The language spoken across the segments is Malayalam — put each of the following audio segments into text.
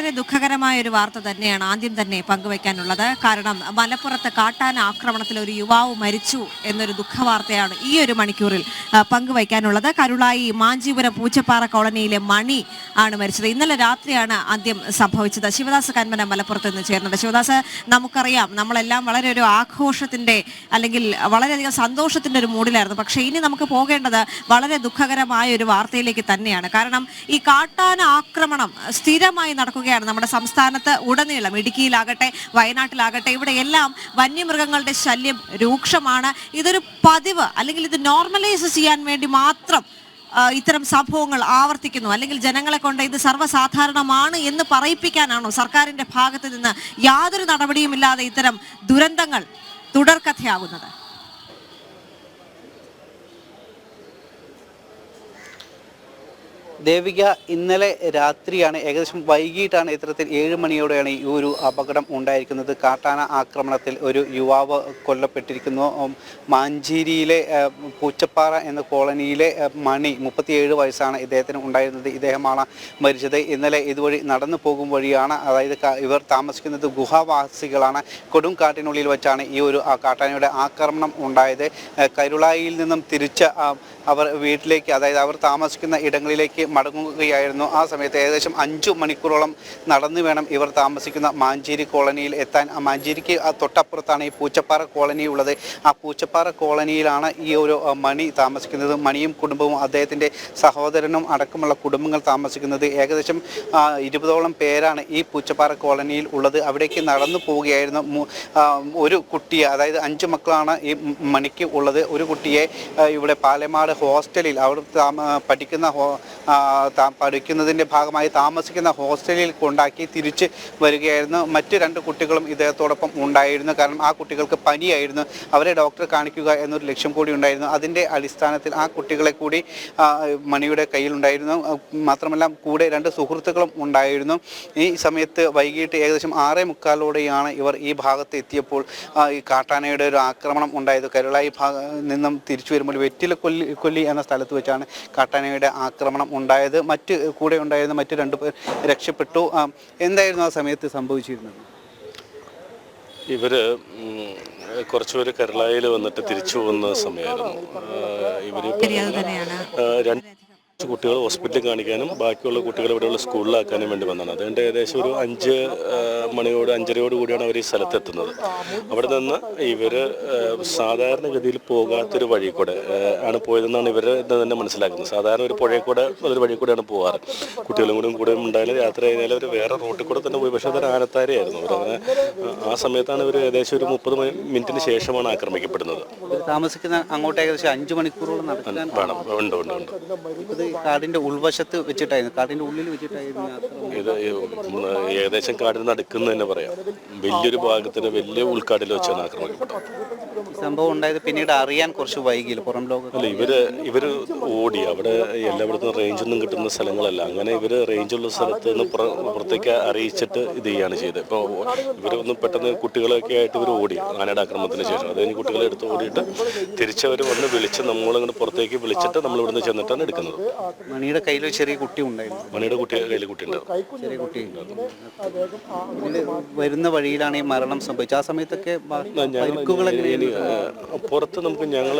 വളരെ ദുഃഖകരമായ ഒരു വാർത്ത തന്നെയാണ് ആദ്യം തന്നെ പങ്കുവയ്ക്കാനുള്ളത്. കാരണം മലപ്പുറത്ത് കാട്ടാന ആക്രമണത്തിൽ ഒരു യുവാവ് മരിച്ചു എന്നൊരു ദുഃഖവാർത്തയാണ് ഈ ഒരു മണിക്കൂറിൽ പങ്കുവയ്ക്കാനുള്ളത്. കരുളായി മാഞ്ചീപുരം പൂച്ചപ്പാറ കോളനിയിലെ മണി ആണ് മരിച്ചത്. ഇന്നലെ രാത്രിയാണ് ആദ്യം സംഭവിച്ചത്. ശിവദാസ് കന്മന മലപ്പുറത്ത് നിന്ന് ചേർന്നത് ശിവദാസ് നമുക്കറിയാം നമ്മളെല്ലാം വളരെ ഒരു ആഘോഷത്തിന്റെ അല്ലെങ്കിൽ വളരെയധികം സന്തോഷത്തിന്റെ ഒരു മൂഡിലായിരുന്നു പക്ഷേ ഇനി നമുക്ക് പോകേണ്ടത് വളരെ ദുഃഖകരമായ ഒരു വാർത്തയിലേക്ക് തന്നെയാണ്. കാരണം ഈ കാട്ടാന ആക്രമണം സ്ഥിരമായി നടക്കുകയാണ് നമ്മുടെ സംസ്ഥാനത്ത് ഉടനീളം ഇടുക്കിയിലാകട്ടെ വയനാട്ടിലാകട്ടെ ഇവിടെ എല്ലാം വന്യമൃഗങ്ങളുടെ ശല്യം രൂക്ഷമാണ്. ഇതൊരു പതിവ് അല്ലെങ്കിൽ ഇത് നോർമലൈസ് ചെയ്യാൻ വേണ്ടി മാത്രം ഇത്തരം സംഭവങ്ങൾ ആവർത്തിക്കുന്നു. അല്ലെങ്കിൽ ജനങ്ങളെ കൊണ്ട് ഇത് സർവസാധാരണമാണ് എന്ന് പറയിപ്പിക്കാനാണോ സർക്കാരിന്റെ ഭാഗത്ത് നിന്ന് യാതൊരു നടപടിയുമില്ലാതെ ഇത്തരം ദുരന്തങ്ങൾ തുടർക്കഥയാകുന്നത്? ദേവിക ഇന്നലെ രാത്രിയാണ് ഏകദേശം വൈകിട്ടാണ് ഇത്തരത്തിൽ ഏഴ് മണിയോടെയാണ് ഈ ഒരു അപകടം ഉണ്ടായിരിക്കുന്നത്. കാട്ടാന ആക്രമണത്തിൽ ഒരു യുവാവ് കൊല്ലപ്പെട്ടിരിക്കുന്നു. മാഞ്ചേരിയിലെ പൂച്ചപ്പാറ എന്ന കോളനിയിലെ മണി മുപ്പത്തിയേഴ് വയസ്സാണ് ഇദ്ദേഹത്തിന് ഉണ്ടായിരുന്നത്. ഇദ്ദേഹമാണ് മരിച്ചത്. ഇന്നലെ ഇതുവഴി നടന്നു പോകും വഴിയാണ് അതായത് ഇവർ താമസിക്കുന്നത് ഗുഹാവാസികളാണ്. കൊടും കാട്ടിനുള്ളിൽ വെച്ചാണ് ഈ ഒരു കാട്ടാനയുടെ ആക്രമണം ഉണ്ടായത്. കരുളായിൽ നിന്നും തിരിച്ച് അവർ വീട്ടിലേക്ക് അതായത് അവർ താമസിക്കുന്ന ഇടങ്ങളിലേക്ക് മടങ്ങുകയായിരുന്നു. ആ സമയത്ത് ഏകദേശം അഞ്ചു മണിക്കൂറോളം നടന്നു വേണം ഇവർ താമസിക്കുന്ന മാഞ്ചേരി കോളനിയിൽ എത്താൻ. ആ മാഞ്ചേരിക്ക് തൊട്ടപ്പുറത്താണ് ഈ പൂച്ചപ്പാറ കോളനി ഉള്ളത്. ആ പൂച്ചപ്പാറ കോളനിയിലാണ് ഈ ഒരു മണി താമസിക്കുന്നത്. മണിയും കുടുംബവും അദ്ദേഹത്തിന്റെ സഹോദരനും അടക്കമുള്ള കുടുംബങ്ങൾ താമസിക്കുന്നത്. ഏകദേശം ഇരുപതോളം പേരാണ് ഈ പൂച്ചപ്പാറ കോളനിയിൽ ഉള്ളത്. അവിടേക്ക് നടന്നു പോവുകയായിരുന്നു ഒരു കുട്ടിയെ അതായത് അഞ്ച് മക്കളാണ് ഈ മണിക്ക് ഉള്ളത്. ഒരു കുട്ടിയെ ഇവിടെ പാലമാട് ഹോസ്റ്റലിൽ അവിടെ പഠിക്കുന്ന പഠിക്കുന്നതിന്റെ ഭാഗമായി താമസിക്കുന്ന ഹോസ്റ്റലിൽ കൊണ്ടാക്കി തിരിച്ച് വരികയായിരുന്നു. മറ്റ് രണ്ട് കുട്ടികളും ഇദ്ദേഹത്തോടൊപ്പം ഉണ്ടായിരുന്നു. കാരണം ആ കുട്ടികൾക്ക് പനിയായിരുന്നു. അവരെ ഡോക്ടറെ കാണിക്കുക എന്നൊരു ലക്ഷ്യം കൂടി ഉണ്ടായിരുന്നു. അതിന്റെ അടിസ്ഥാനത്തിൽ ആ കുട്ടികളെ കൂടി മണിയുടെ കയ്യിലുണ്ടായിരുന്നു. മാത്രമല്ല കൂടെ രണ്ട് സുഹൃത്തുക്കളും ഉണ്ടായിരുന്നു. ഈ സമയത്ത് വൈകിട്ട് ഏകദേശം ആറേ മുക്കാലോടെയാണ് ഇവർ ഈ ഭാഗത്ത് എത്തിയപ്പോൾ ഈ കാട്ടാനയുടെ ഒരു ആക്രമണം ഉണ്ടായത്. കരുളായി ഭാഗം നിന്നും തിരിച്ചു വരുമ്പോൾ വെറ്റില കൊല്ലി കൊല്ലി എന്ന സ്ഥലത്ത് വെച്ചാണ് കാട്ടാനയുടെ ആക്രമണം ഉണ്ടായത് മറ്റ് കൂടെ ഉണ്ടായിരുന്ന മറ്റ് രണ്ട് പേർ രക്ഷപ്പെട്ടു. എന്തായിരുന്നു ആ സമയത്ത് സംഭവിച്ചിരുന്നത്? ഇവർ ഉം, കുറച്ചുപേര് കേരളയിൽ വന്നിട്ട് തിരിച്ചു പോകുന്ന സമയമായിരുന്നു. ഇവർ ഇവർ ശരി തന്നെയാണ്. രണ്ട് കുട്ടികൾ ഹോസ്പിറ്റലിൽ കാണിക്കാനും ബാക്കിയുള്ള കുട്ടികളെ ഇവിടെയുള്ള സ്കൂളിലാക്കാനും വേണ്ടി വന്നതാണ്. അതുകൊണ്ട് ഏകദേശം ഒരു അഞ്ച് മണിയോട് അഞ്ചരയോട് കൂടിയാണ് അവർ ഈ സ്ഥലത്തെത്തുന്നത്. അവിടെ നിന്ന് ഇവർ സാധാരണഗതിയിൽ പോകാത്തൊരു വഴി കൂടെ ആണ് പോയതെന്നാണ് ഇവർ തന്നെ മനസ്സിലാക്കുന്നത്. സാധാരണ ഒരു പുഴയിൽ കൂടെ ഒരു വഴി കൂടെയാണ് പോകാറ്. കുട്ടികളും കൂടെ കൂടെ ഉണ്ടായാലും യാത്ര ചെയ്താലും അവർ വേറെ റൂട്ടിൽ കൂടെ തന്നെ പോയി. പക്ഷേ അതൊരു ആനത്താരയായിരുന്നു. അവരങ്ങനെ ആ സമയത്താണ് ഇവർ ഏകദേശം ഒരു മുപ്പത് മിനിറ്റിന് ശേഷമാണ് ആക്രമിക്കപ്പെടുന്നത്. താമസിക്കുന്ന അങ്ങോട്ട് ഏകദേശം അഞ്ച് മണിക്കൂറോളം നടക്കാൻ വേണം. ഉണ്ട് ഉണ്ട് ഉണ്ട്. കാടിന്റെ ഉൾവശത്ത് വെച്ചിട്ടായിരുന്നു. കാടിന്റെ ഉള്ളിൽ വെച്ചിട്ടായിരുന്നു ഏകദേശം കാടിന് നടുക്കുന്ന തന്നെ പറയാം. വലിയൊരു ഭാഗത്തിന് വലിയ ഉൾക്കാടിൽ വെച്ചാണ് ഈ സംഭവം ഉണ്ടായത് പിന്നീട് അറിയാൻ കുറച്ച് വൈകിയില്ല. പുറം ലോകം അല്ല ഇവർ ഇവർ ഓടി. അവിടെ എല്ലായിടത്തും റേഞ്ച് ഒന്നും കിട്ടുന്ന സ്ഥലങ്ങളല്ല. അങ്ങനെ ഇവർ റേഞ്ചുള്ള സ്ഥലത്ത് നിന്ന് പുറത്തേക്ക് അറിയിച്ചിട്ട് ഇത് ചെയ്യാണ് ചെയ്തത്. ഇപ്പോൾ ഇവരൊന്നും പെട്ടെന്ന് കുട്ടികളൊക്കെ ആയിട്ട് ഇവർ ഓടി. ആനയുടെ ആക്രമണത്തിന് ശേഷം. അത് കഴിഞ്ഞ് കുട്ടികളെ എടുത്ത് ഓടിയിട്ട് തിരിച്ചവർ വന്ന് വിളിച്ച് നമ്മളിങ്ങനെ പുറത്തേക്ക് വിളിച്ചിട്ട് നമ്മൾ ഇവിടുന്ന് ചെന്നിട്ടാണ് എടുക്കുന്നത്. മണിയുടെ കയ്യിൽ ചെറിയ കുട്ടി ഉണ്ടായിരുന്നു. മണിയുടെ കുട്ടി കയ്യിൽ കുട്ടിയുണ്ടാവും ചെറിയ കുട്ടി വരുന്ന വഴിയിലാണ് ഈ മരണം സംഭവിച്ചത്. ആ സമയത്തൊക്കെ പരിക്കുകൾ ആ, പുറത്ത് നമുക്ക് ഞങ്ങൾ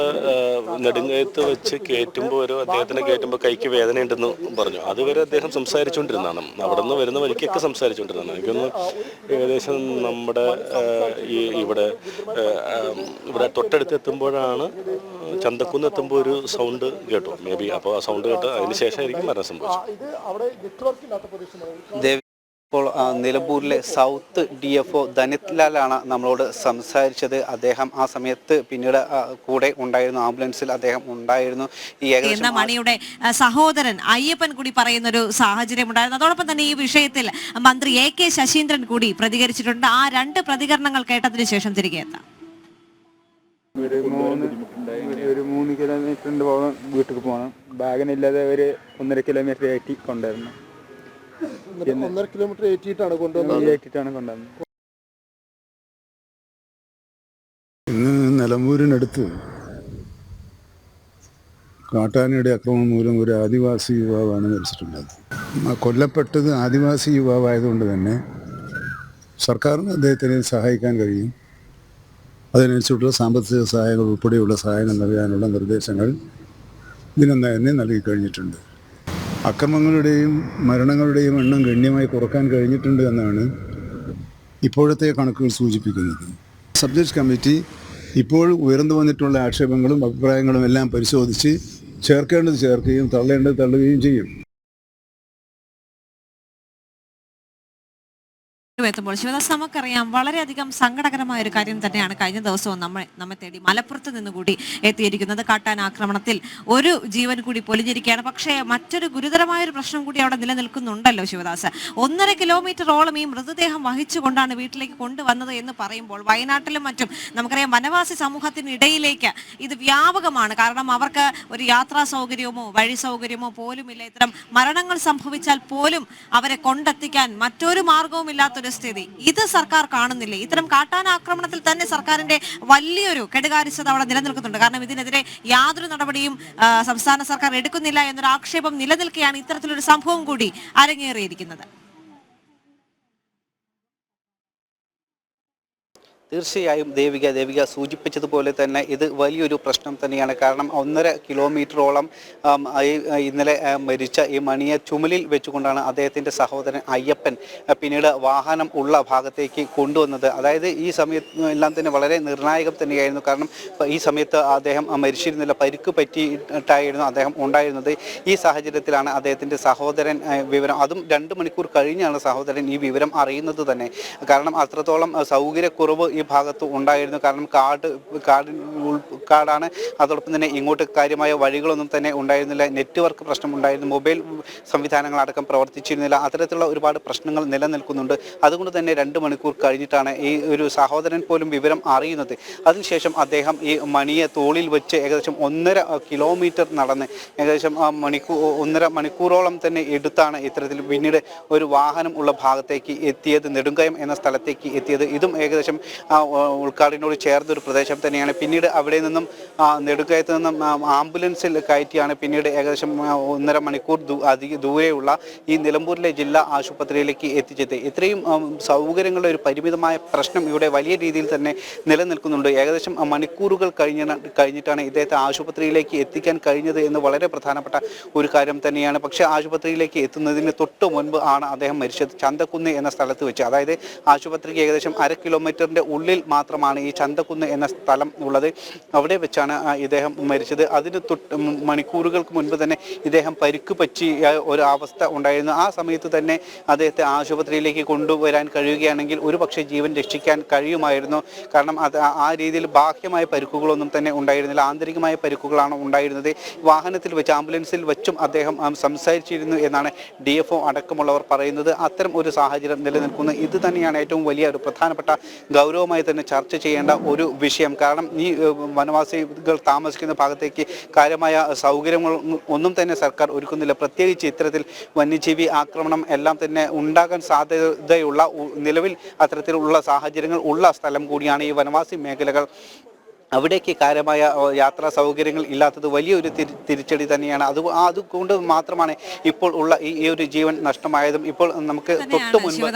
നെടുങ്കയത്ത് വെച്ച് കയറ്റുമ്പോൾ ഒരു അദ്ദേഹത്തിനെ കയറ്റുമ്പോൾ കൈക്ക് വേദനയുണ്ടെന്ന് പറഞ്ഞു. അതുവരെ അദ്ദേഹം സംസാരിച്ചുകൊണ്ടിരുന്നതാണ്. അവിടെ നിന്ന് വരുന്ന വഴിക്കൊക്കെ സംസാരിച്ചുകൊണ്ടിരുന്നതാണ്. എനിക്കൊന്ന് ഏകദേശം നമ്മുടെ ഈ ഇവിടെ ഇവിടെ തൊട്ടടുത്ത് എത്തുമ്പോഴാണ് ചന്തക്കുന്ന് എത്തുമ്പോൾ ഒരു സൗണ്ട് കേട്ടു. മേ ബി അപ്പോൾ ആ സൗണ്ട് കേട്ട് അതിന് ശേഷമായിരിക്കും മരണം സംഭവിച്ചത്. ഇപ്പോൾ ആ, നിലമ്പൂരിലെ south D F O Dhanith ലാലാണ് നമ്മളോട് സംസാരിച്ചത്. അദ്ദേഹം ആ സമയത്ത് പിന്നീട് കൂടെ ഉണ്ടായിരുന്നു. ആംബുലൻസിൽ അദ്ദേഹം ഉണ്ടായിരുന്നു. ഈ എന്ന ഏകദേശം മണിയുടെ സഹോദരൻ അയ്യപ്പൻ കൂടി പറയുന്ന ഒരു സാഹചര്യം ഉണ്ടായിരുന്നു. അതോടൊപ്പം തന്നെ ഈ വിഷയത്തിൽ മന്ത്രി എ കെ ശശീന്ദ്രൻ കൂടി പ്രതികരിച്ചിട്ടുണ്ട്. ആ രണ്ട് പ്രതികരണങ്ങൾ കേട്ടതിന് ശേഷം തിരികെ എത്താം. ഒരു മൂന്ന് പോകാൻ വീട്ടിൽ പോകണം ബാഗിനില്ലാതെ ഒരു ഒന്നര കിലോമീറ്റർ ആയിട്ട് കൊണ്ടുവരണം. ഒന്നര കിലോമീറ്റർ കൊണ്ടുവന്നത്? ഏറ്റിട്ടാണ് കൊണ്ടുവന്നത്. ഇന്ന് നിലമ്പൂരിനടുത്ത് കാട്ടാനയുടെ അക്രമം മൂലം ഒരു ആദിവാസി യുവാവാണ് മരിച്ചിട്ടുണ്ടായത്. കൊല്ലപ്പെട്ടത് ആദിവാസി യുവാവായതുകൊണ്ട് തന്നെ സർക്കാരിന് അദ്ദേഹത്തിന് സഹായിക്കാൻ കഴിയും. അതിനനുസരിച്ചുള്ള സാമ്പത്തിക സഹായങ്ങൾ ഉൾപ്പെടെയുള്ള സഹായം നൽകാനുള്ള നിർദ്ദേശങ്ങൾ ഇതിനൊന്ന് തന്നെ നൽകി കഴിഞ്ഞിട്ടുണ്ട് അക്രമങ്ങളുടെയും മരണങ്ങളുടെയും എണ്ണം ഗണ്യമായി കുറയ്ക്കാൻ കഴിഞ്ഞിട്ടുണ്ട് എന്നാണ് ഇപ്പോഴത്തെ കണക്കുകൾ സൂചിപ്പിക്കുന്നത്. സബ്ജക്ട് കമ്മിറ്റി ഇപ്പോൾ ഉയർന്നു വന്നിട്ടുള്ള ആക്ഷേപങ്ങളും അഭിപ്രായങ്ങളും എല്ലാം പരിശോധിച്ച് ചേർക്കേണ്ടത് ചേർക്കുകയും തള്ളേണ്ടത് തള്ളുകയും ചെയ്യും. എത്തുമ്പോൾ ശിവദാസ് നമുക്കറിയാം വളരെയധികം സങ്കടകരമായ ഒരു കാര്യം തന്നെയാണ് കഴിഞ്ഞ ദിവസവും നമ്മൾ നമ്മെ തേടി മലപ്പുറത്ത് നിന്ന് കൂടി എത്തിയിരിക്കുന്നത് കാട്ടാൻ ആക്രമണത്തിൽ ഒരു ജീവൻ കൂടി പൊലിഞ്ഞിരിക്കുകയാണ്. പക്ഷേ മറ്റൊരു ഗുരുതരമായ ഒരു പ്രശ്നം കൂടി അവിടെ നിലനിൽക്കുന്നുണ്ടല്ലോ ശിവദാസ്. ഒന്നര കിലോമീറ്ററോളം ഈ മൃതദേഹം വഹിച്ചുകൊണ്ടാണ് വീട്ടിലേക്ക് കൊണ്ടുവന്നത് എന്ന് പറയുമ്പോൾ വയനാട്ടിലും മറ്റും നമുക്കറിയാം വനവാസി സമൂഹത്തിനിടയിലേക്ക് ഇത് വ്യാപകമാണ്. കാരണം അവർക്ക് ഒരു യാത്രാ സൗകര്യമോ വഴി സൗകര്യമോ പോലുമില്ല. ഇത്തരം മരണങ്ങൾ സംഭവിച്ചാൽ പോലും അവരെ കൊണ്ടെത്തിക്കാൻ മറ്റൊരു മാർഗവുമില്ലാത്തൊരു സ്ഥിതി ഇത് സർക്കാർ കാണുന്നില്ലേ? ഇത്തരം കാട്ടാന ആക്രമണത്തിൽ തന്നെ സർക്കാരിന്റെ വലിയൊരു കെടുകാര്യസ്ഥത അവിടെ നിലനിൽക്കുന്നുണ്ട്. കാരണം ഇതിനെതിരെ യാതൊരു നടപടിയും സംസ്ഥാന സർക്കാർ എടുക്കുന്നില്ല എന്നൊരു ആക്ഷേപം നിലനിൽക്കുകയാണ് ഇത്തരത്തിലൊരു സംഭവം കൂടി അരങ്ങേറിയിരിക്കുന്നത്. തീർച്ചയായും ദേവിക ദേവിക സൂചിപ്പിച്ചതുപോലെ തന്നെ ഇത് വലിയൊരു പ്രശ്നം തന്നെയാണ്. കാരണം ഒന്നര കിലോമീറ്ററോളം ഇന്നലെ മരിച്ച ഈ മണിയെ ചുമലിൽ വെച്ചുകൊണ്ടാണ് അദ്ദേഹത്തിന്റെ സഹോദരൻ അയ്യപ്പൻ പിന്നീട് വാഹനം ഉള്ള ഭാഗത്തേക്ക് കൊണ്ടുവന്നത്. അതായത് ഈ സമയത്ത് എല്ലാം തന്നെ വളരെ നിർണായകം തന്നെയായിരുന്നു. കാരണം ഈ സമയത്ത് അദ്ദേഹം മരിച്ചിരുന്നില്ല. പരിക്ക് പറ്റിയിട്ടായിരുന്നു അദ്ദേഹം ഉണ്ടായിരുന്നത്. ഈ സാഹചര്യത്തിലാണ് അദ്ദേഹത്തിന്റെ സഹോദരൻ വിവരം അതും രണ്ട് മണിക്കൂർ കഴിഞ്ഞാണ് സഹോദരൻ ഈ വിവരം അറിയുന്നത് തന്നെ. കാരണം അത്രത്തോളം സൗകര്യക്കുറവ് ഈ ഭാഗത്ത് ഉണ്ടായിരുന്നു. കാരണം കാട് കാട് ഉൾ കാടാണ്. അതോടൊപ്പം തന്നെ ഇങ്ങോട്ട് കാര്യമായ വഴികളൊന്നും തന്നെ ഉണ്ടായിരുന്നില്ല. നെറ്റ്വർക്ക് പ്രശ്നം ഉണ്ടായിരുന്നു മൊബൈൽ സംവിധാനങ്ങളടക്കം പ്രവർത്തിച്ചിരുന്നില്ല. അത്തരത്തിലുള്ള ഒരുപാട് പ്രശ്നങ്ങൾ നിലനിൽക്കുന്നുണ്ട്. അതുകൊണ്ട് തന്നെ രണ്ട് മണിക്കൂർ കഴിഞ്ഞിട്ടാണ് ഈ ഒരു സഹോദരൻ പോലും വിവരം അറിയുന്നത്. അതിനുശേഷം അദ്ദേഹം ഈ മണിയെ തോളിൽ വെച്ച് ഏകദേശം ഒന്നര കിലോമീറ്റർ നടന്ന് ഏകദേശം മണിക്കൂർ ഒന്നര മണിക്കൂറോളം തന്നെ എടുത്താണ് ഇത്തരത്തിൽ പിന്നീട് ഒരു വാഹനം ഉള്ള ഭാഗത്തേക്ക് എത്തിയത്. നെടുങ്കയം എന്ന സ്ഥലത്തേക്ക് എത്തിയത്. ഇതും ഏകദേശം ഉൾക്കാടിനോട് ചേർന്ന ഒരു പ്രദേശം തന്നെയാണ്. പിന്നീട് അവിടെ നിന്നും നെടുക്കയത്ത് നിന്നും ആംബുലൻസിൽ കയറ്റിയാണ് പിന്നീട് ഏകദേശം ഒന്നര മണിക്കൂർ അധിക ദൂരെയുള്ള ഈ നിലമ്പൂരിലെ ജില്ലാ ആശുപത്രിയിലേക്ക് എത്തിച്ചത് ഇത്രയും സൗകര്യങ്ങളുടെ ഒരു പരിമിതമായ പ്രശ്നം ഇവിടെ വലിയ രീതിയിൽ തന്നെ നിലനിൽക്കുന്നുണ്ട്. ഏകദേശം മണിക്കൂറുകൾ കഴിഞ്ഞ കഴിഞ്ഞിട്ടാണ് ഇദ്ദേഹത്തെ ആശുപത്രിയിലേക്ക് എത്തിക്കാൻ കഴിഞ്ഞത് എന്ന് വളരെ പ്രധാനപ്പെട്ട ഒരു കാര്യം തന്നെയാണ്. പക്ഷേ ആശുപത്രിയിലേക്ക് എത്തുന്നതിന് തൊട്ട് മുൻപ് ആണ് അദ്ദേഹം മരിച്ചത്. ചന്തക്കുന്ന് എന്ന സ്ഥലത്ത് വെച്ച്. അതായത് ആശുപത്രിക്ക് ഏകദേശം അര കിലോമീറ്ററിന്റെ ഉള്ളിൽ മാത്രമാണ് ഈ ചന്തക്കുന്ന് എന്ന സ്ഥലം ഉള്ളത്. അവിടെ വെച്ചാണ് ഇദ്ദേഹം മരിച്ചത്. അതിന് തൊട്ട് മണിക്കൂറുകൾക്ക് മുൻപ് തന്നെ ഇദ്ദേഹം പരിക്ക് പറ്റിയ ഒരു അവസ്ഥ ഉണ്ടായിരുന്നു. ആ സമയത്ത് തന്നെ അദ്ദേഹത്തെ ആശുപത്രിയിലേക്ക് കൊണ്ടുവരാൻ കഴിയുകയാണെങ്കിൽ ഒരു പക്ഷേ ജീവൻ രക്ഷിക്കാൻ കഴിയുമായിരുന്നു. കാരണം അത് ആ- രീതിയിൽ ബാഹ്യമായ പരിക്കുകളൊന്നും തന്നെ ഉണ്ടായിരുന്നില്ല. ആന്തരികമായ പരിക്കുകളാണ് ഉണ്ടായിരുന്നത്. വാഹനത്തിൽ വെച്ച് ആംബുലൻസിൽ വെച്ചും അദ്ദേഹം സംസാരിച്ചിരുന്നു എന്നാണ് ഡി എഫ് അടക്കമുള്ളവർ പറയുന്നത്. അത്തരം ഒരു സാഹചര്യം നിലനിൽക്കുന്നത് ഇത് തന്നെയാണ് ഏറ്റവും വലിയ ഒരു പ്രധാനപ്പെട്ട ഗൗരവമായി തന്നെ ചർച്ച ചെയ്യേണ്ട ഒരു വിഷയം. കാരണം ഈ വനവാസികൾ താമസിക്കുന്ന ഭാഗത്തേക്ക് കാര്യമായ സൗകര്യങ്ങൾ ഒന്നും തന്നെ സർക്കാർ ഒരുക്കുന്നില്ല. പ്രത്യേകിച്ച് ഇത്തരത്തിൽ വന്യജീവി ആക്രമണം എല്ലാം തന്നെ ഉണ്ടാകാൻ സാധ്യതയുള്ള നിലവിൽ അത്തരത്തിലുള്ള സാഹചര്യങ്ങൾ ഉള്ള സ്ഥലം കൂടിയാണ് ഈ വനവാസി മേഖലകൾ. അവിടേക്ക് കാര്യമായ യാത്രാ സൗകര്യങ്ങൾ ഇല്ലാത്തത് വലിയൊരു തിരി തിരിച്ചടി തന്നെയാണ്. അത് അതുകൊണ്ട് മാത്രമാണ് ഇപ്പോൾ ഉള്ള ഈ ഒരു ജീവൻ നഷ്ടമായതും. ഇപ്പോൾ നമുക്ക് തൊട്ട് മുൻപ്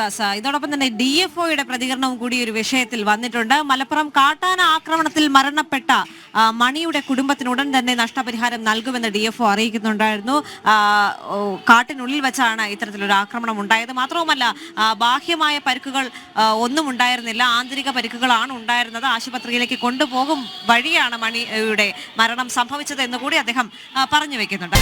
ഇതോടൊപ്പം തന്നെ ഡി എഫ് ഒയുടെ പ്രതികരണവും കൂടി ഒരു വിഷയത്തിൽ വന്നിട്ടുണ്ട്. മലപ്പുറം കാട്ടാന ആക്രമണത്തിൽ മരണപ്പെട്ട മണിയുടെ കുടുംബത്തിന് ഉടൻ തന്നെ നഷ്ടപരിഹാരം നൽകുമെന്ന് ഡി എഫ് ഒ അറിയിക്കുന്നുണ്ടായിരുന്നു. കാട്ടിനുള്ളിൽ വെച്ചാണ് ഇത്തരത്തിലൊരു ആക്രമണം ഉണ്ടായത്. മാത്രവുമല്ല ബാഹ്യമായ പരിക്കുകൾ ഒന്നും ഉണ്ടായിരുന്നില്ല. ആന്തരിക പരിക്കുകളാണ് ഉണ്ടായിരുന്നത്. ആശുപത്രിയിലേക്ക് കൊണ്ടുപോകും വഴിയാണ് മണിയുടെ മരണം സംഭവിച്ചത് എന്ന് കൂടി അദ്ദേഹം പറഞ്ഞു വെക്കുന്നുണ്ട്.